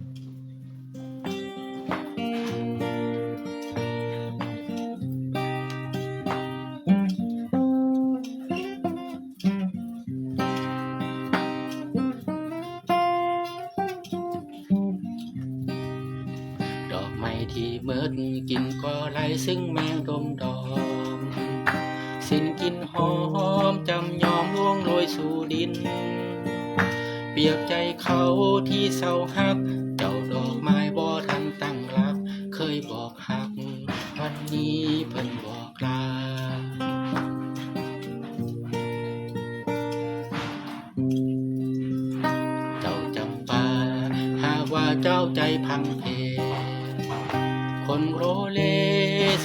ดอกไม้ที่เมิดกินก็ไรซึ่งแมงดมดอม สิ้นกลินหอมจำยอมล่วงโรยสู่ดินเป รียบใจเขาที่เศร้าหัก เจ้าดอกไม้บ่ทันตั้งรัก เคยบอกหัก วันนี้เพิ่นบอกลาเจ้าจำปาหากว่าเจ้าใจพังเพคนโรเล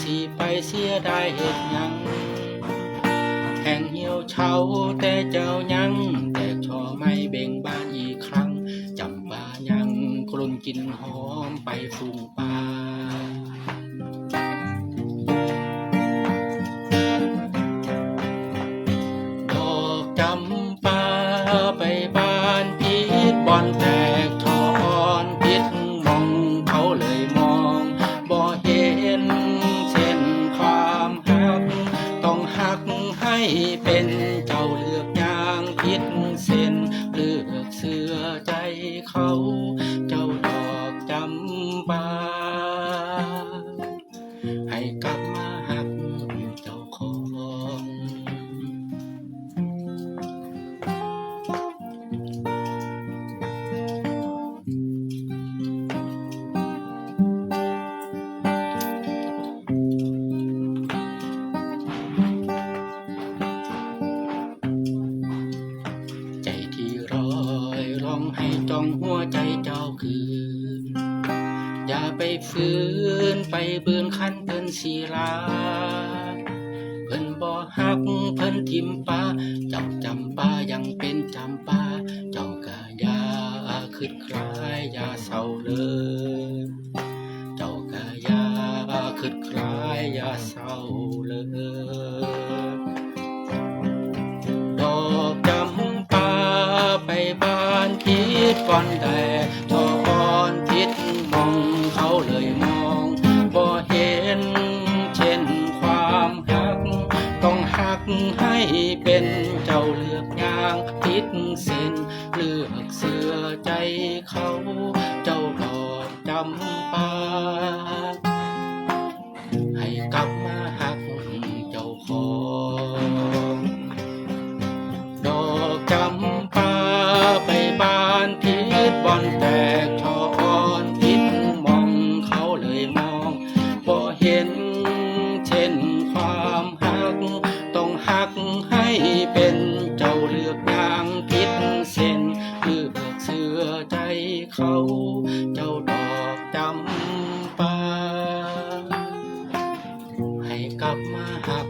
สิไปเสียได้เหตุยัง งเหี่ยวเฉาแต่เจ้ายัง แตกช่อไม่เบ่งบานอีกครั้งจำปายังกลุ่นกลินหอมไปฟุ้งปา เป็นเจ้าเลือกอย่างพิดเส้นเลือกเสือใจเขา เจ้าดอกจำปาให้กลับมา ให้จ้องหัวใจเจ้าคืน อย่าไปฝืนไปเบือนคันเพิ่นสีลา เพิ่นบ่ฮักเพิ่นทิมปาเจ้าจำปายังเป็นจำปาเจ้ากะยาคิดคลายยาเศร้าเลยเจ้ากะยาคิดคลายยาเศร้าเลย ดก่อนแต่ทอนคิดมองเขาเลยมองบ่เห็น เช่นความหัก ต้องหักให้เป็นเจ้าเลือกยางพิดเส้นเลือกเสือใจเขา เจ้าดอกจำปาให้กับ เห็น เช่นความหัก ต้องหักให้เป็นเจ้าเลือกนางพิษเส้นเลือกเสือใจเขา เจ้าดอกจำปาให้กลับมาหัก